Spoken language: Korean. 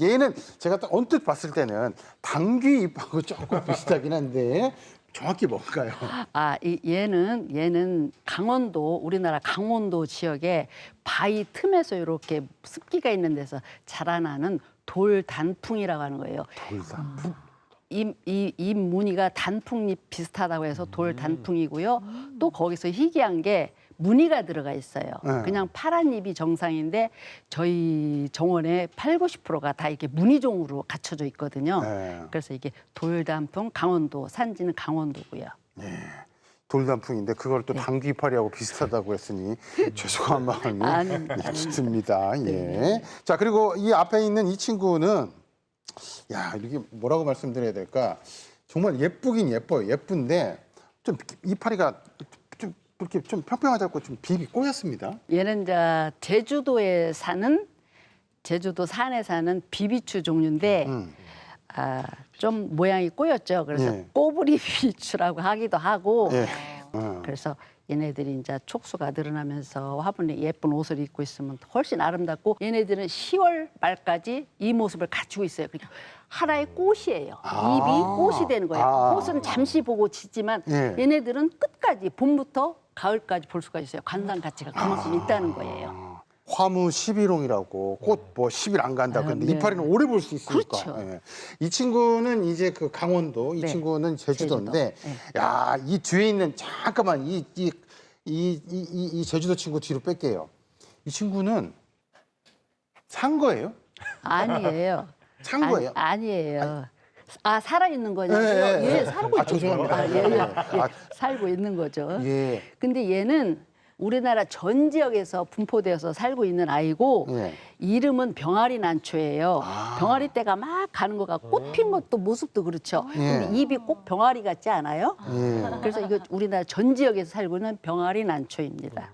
얘는 제가 딱 언뜻 봤을 때는 당귀 잎하고 조금 비슷하긴 한데 정확히 뭔가요? 아, 이, 얘는 얘는 강원도 우리나라 강원도 지역에 바위 틈에서 이렇게 습기가 있는 데서 자라나는 돌 단풍이라고 하는 거예요. 이, 이, 이 무늬가 단풍잎 비슷하다고 해서 돌 음. 단풍이고요. 또 거기서 희귀한 게 무늬가 들어가 있어요. 네. 그냥 파란 잎이 정상인데 저희 정원의 8, 90%가 다 이렇게 무늬종으로 갖춰져 있거든요. 네. 그래서 이게 돌단풍 강원도 산지는 강원도고요. 돌단풍인데 그걸 또 당귀 이파리하고 비슷하다고 했으니 죄송한 마음이 아닙니다. 네, 듭니다. 예. 자 그리고 이 앞에 있는 이 친구는 야 이게 뭐라고 말씀드려야 될까? 정말 예쁘긴 예뻐요. 예쁜데 좀 이파리가 좀 이렇게 좀 평평하지 않고 좀 비비 꼬였습니다. 얘는 이제 제주도에 사는 제주도 산에 사는 비비추 종류인데 음. 아, 좀 모양이 꼬였죠. 그래서 예. 꼬부리 비비추라고 하기도 하고 예. 어. 그래서 얘네들이 이제 촉수가 늘어나면서 화분에 예쁜 옷을 입고 있으면 훨씬 아름답고 얘네들은 10월 말까지 이 모습을 갖추고 있어요. 그러니까 하나의 꽃이에요. 아. 잎이 꽃이 되는 거예요. 아. 꽃은 잠시 보고 지지만 예. 얘네들은 끝까지 봄부터 가을까지 볼 수가 있어요. 관상 가치가 그만큼 있다는 거예요. 화무 11홍이라고 꽃 뭐 10일 안 간다. 근데 네. 이파리는 오래 볼 수 있으니까. 그렇죠. 예. 이 친구는 이제 그 강원도, 이 네. 친구는 제주도인데, 제주도. 야, 이 뒤에 있는 잠깐만 이 이 이 이 이, 이 제주도 친구 뒤로 뺄게요. 이 친구는 산 거예요? 아니에요. 산 거예요? 아니, 에요 아 살아 있는 거냐고요? 예, 예, 예. 예, 살고 아, 있죠. 죄송합니다. 아, 예, 예. 예, 아. 살고 있는 거죠. 예. 근데 얘는 우리나라 전 지역에서 분포되어서 살고 있는 아이고 예. 이름은 병아리 난초예요. 아. 병아리 때가 막 가는 거가 꽃핀 것도 모습도 그렇죠. 예. 근데 입이 꼭 병아리 같지 않아요? 예. 그래서 이거 우리나라 전 지역에서 살고 있는 병아리 난초입니다.